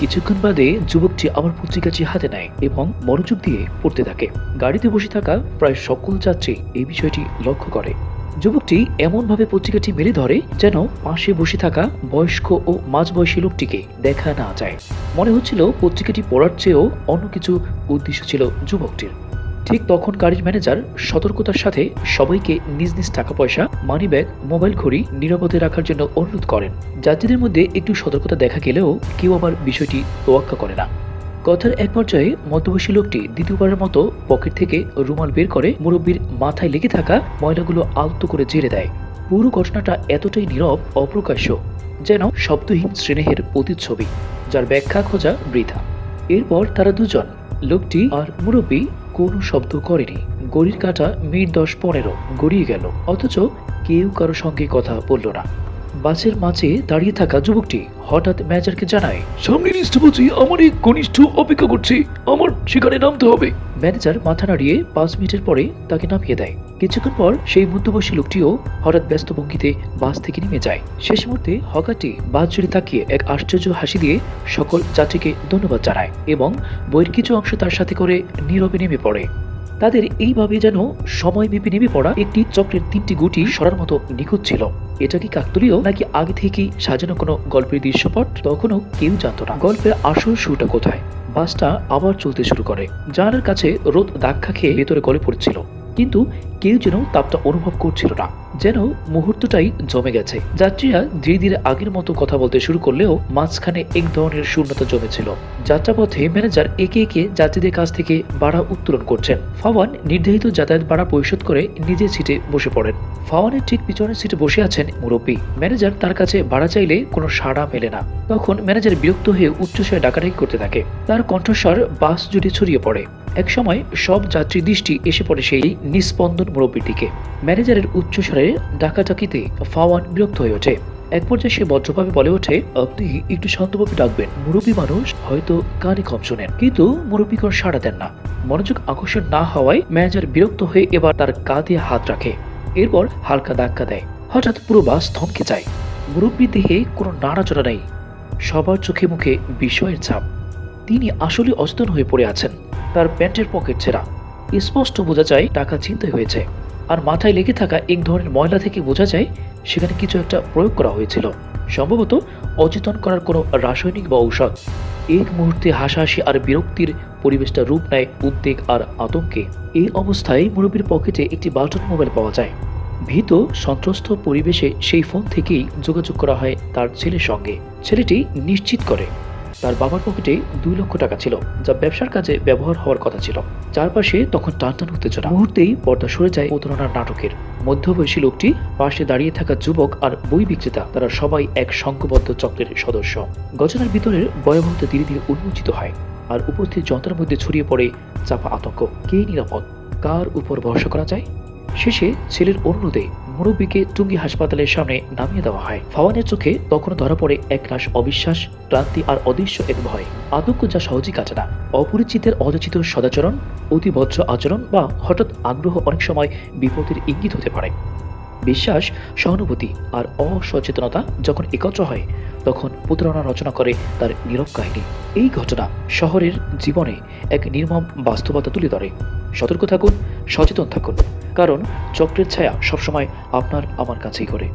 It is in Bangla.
কিছুক্ষণ বাদে যুবকটি আবার পত্রিকাটি হাতে নেয় এবং মনোযোগ দিয়ে পড়তে থাকে। গাড়িতে বসে থাকা প্রায় সকল যাত্রী এই বিষয়টি লক্ষ্য করে। যুবকটি এমনভাবে পত্রিকাটি মেলে ধরে যেন পাশে বসে থাকা বয়স্ক ও মাঝবয়সী লোকটিকে দেখা না যায়। মনে হচ্ছিল পত্রিকাটি পড়ার চেয়েও অন্য কিছু উদ্দেশ্য ছিল যুবকটির। ঠিক তখন গাড়ির ম্যানেজার সতর্কতার সাথে সবাইকে নিজ নিজ টাকা পয়সা মানি ব্যাগ মোবাইল ঘড়ি নিরাপদে রাখার জন্য অনুরোধ করেন। যাত্রীদের মধ্যে একটু সতর্কতা দেখা গেলেও কেউ আবার বিষয়টি তোয়াক্কা করে না। কথার এক পর্যায়ে মধ্যবয়সী লোকটি দ্বিতীয়বারের মতো পকেট থেকে রুমাল বের করে মুরব্বীর মাথায় লেগে থাকা ময়লাগুলো আলতো করে ঝেড়ে দেয়। পুরো ঘটনাটা এতটাই নীরব, অপ্রকাশ্য যেন শব্দহীন স্নেহের প্রতিচ্ছবি, যার ব্যাখ্যা খোঁজা বৃথা। এরপর তারা দুজন, লোকটি আর মুরব্বী কোনো শব্দ করেনি। গড়ির কাঁটা মিনিট দশ পনেরো গড়িয়ে গেল। অথচ কেউ কারও সঙ্গে কথা বলল না। বাসের মাঝে দাঁড়িয়ে থাকা যুবকটি হঠাৎ ম্যানেজারকে জানায় সামনের স্টপেজে আমার এক ঘনিষ্ঠ অপেক্ষা করছে আমার সেখানে নামতে হবে। ম্যানেজার মাথা নাড়িয়ে পাঁচ মিনিটের পরে তাকে নামিয়ে দেয়। কিছুক্ষণ পর সেই মধ্যবয়সী লোকটিও হঠাৎ ব্যস্ত ভঙ্গিতে বাস থেকে নেমে যায়। শেষ মুহূর্তে হকারটি বাস জুড়ে তাকিয়ে এক আশ্চর্য হাসি দিয়ে সকল যাত্রীকে ধন্যবাদ জানায় এবং বইয়ের কিছু অংশ তার সাথে করে নীরবে নেমে পড়ে। তাদের এইভাবে যেন সময় মেপে নেমে পড়া একটি চক্রের তিনটি গুটি সরার মতো নিখুঁত ছিল। এটা কি কাকতলীয় নাকি আগে থেকেই সাজানো কোনো গল্পের দৃশ্যপট? তখনও কেউ জানতো না। গল্পের আসল শুরুটা কোথায়? বাসটা আবার চলতে শুরু করে। জানার কাছে রোদ দাক্ষা খেয়ে ভেতরে গলে পড়ছিল। কিন্তু কেউ যেন তাপটা অনুভব করছিল না। যেন মুহূর্তটাই জমে গেছে। যাত্রীরা ধীরে ধীরে আগের মতো কথা বলতে শুরু করলেও মাঝখানে এক ধরনের শূন্যতা জমেছিল। যাত্রাপথে ম্যানেজার একে একে যাত্রীদের কাছ থেকে ভাড়া উত্তোলন করছেন। ফাওয়ান নির্ধারিত যাতায়াত ভাড়া পরিশোধ করে নিজের সিটে বসে পড়েন। ফাওয়ানের ঠিক পিছনের সিটে বসে আছেন মুরব্বী। ম্যানেজার তার কাছে ভাড়া চাইলে কোনো সাড়া মেলে না। তখন ম্যানেজার বিরক্ত হয়ে উচ্চস্বরে ডাকাডাকি করতে থাকে। তার কণ্ঠস্বর বাস জুড়ে ছড়িয়ে পড়ে। একসময় সব যাত্রী দৃষ্টি এসে পড়ে সেই নিস্পন্দন মুরব্বীর ম্যানেজারের উচ্চস্বরে ডাকাডাকিতে ফাওয়ান বিরক্ত হয়ে ওঠে। এক পর্যায়ে সে ভদ্রভাবে বলে ওঠে, আপনি একটু শান্তভাবে ডাকবেন। মুরব্বী মানুষ হয়তো কানে কম শোনেন। কিন্তু মুরব্বী সাড়া দেন না। মনোযোগ আকর্ষণ না হওয়ায় ম্যানেজার বিরক্ত হয়ে এবার তার কাঁধে হাত রাখে। এরপর হালকা ধাক্কা দেয়। হঠাৎ পুরো বাস থমকে যায়। মুরব্বী দেহে কোনো নাড়াচড়া নেই। সবার চোখে মুখে বিস্ময়ের ছাপ। তিনি আসলে অচেতন হয়ে পড়ে আছেন। তার প্যান্টের পকেট ছেঁড়া। স্পষ্ট বোঝা যায় টাকা চিন্তায় হয়েছে। আর মাথায় লেগে থাকা এক ধরনের ময়লা থেকে বোঝা যায় সেখানে কিছু একটা প্রয়োগ করা হয়েছিল। সম্ভবত অচেতন করার কোনো রাসায়নিক বা ঔষধ। এক মুহূর্তে হাসাহাসি আর বিরক্তির পরিবেশটা রূপ নেয় উদ্বেগ আর আতঙ্কে। এই অবস্থায় মুরব্বীর পকেটে একটি বাটন মোবাইল পাওয়া যায়। ভীত, সন্ত্রস্ত পরিবেশে সেই ফোন থেকেই যোগাযোগ করা হয় তার ছেলের সঙ্গে। ছেলেটি নিশ্চিত করে তার বাবার পকেটে দুই লক্ষ টাকা ছিল, যা ব্যবসার কাজে ব্যবহার হওয়ার কথা ছিল। চারপাশে তখন টানটান উত্তেজনা। মুহূর্তেই পর্দা সরে যায় প্রতারণার নাটকের। মধ্যবয়সী লোকটি পাশে দাঁড়িয়ে থাকা যুবক আর বই বিক্রেতা, তারা সবাই এক সংঘবদ্ধ চক্রের সদস্য। গজনার ভিতরের ভয়াবহতা ধীরে ধীরে উন্মোচিত হয় আর উপস্থিত যন্ত্রের মধ্যে ছড়িয়ে পড়ে চাপা আতঙ্ক। কে নিরাপদ? কার উপর ভরসা করা যায়? শেষে ছেলের অনুরোধে মুরব্বীকে টুঙ্গি হাসপাতালের সামনে নামিয়ে দেওয়া হয়। ফাওয়ানের চোখে তখন ধরা পড়ে এক রাশ অবিশ্বাস, ক্লান্তি আর অদৃশ্য এক ভয়। আতঙ্ক যা সহজেই কাটে না। অপরিচিতের অযাচিত সদাচরণ, অতিভদ্র আচরণ বা হঠাৎ আগ্রহ অনেক সময় বিপদের ইঙ্গিত হতে পারে। বিশ্বাস, সহানুভূতি আর অসচেতনতা যখন একত্র হয়, তখন প্রতারণা রচনা করে তার নীরব কাহিনী। এই ঘটনা শহরের জীবনে এক নির্মম বাস্তবতা তুলে ধরে। সতর্ক থাকুন সচেতন থাকুন কারণ চক্রের ছায়া সবসময় আপনার আমার কাছেই করে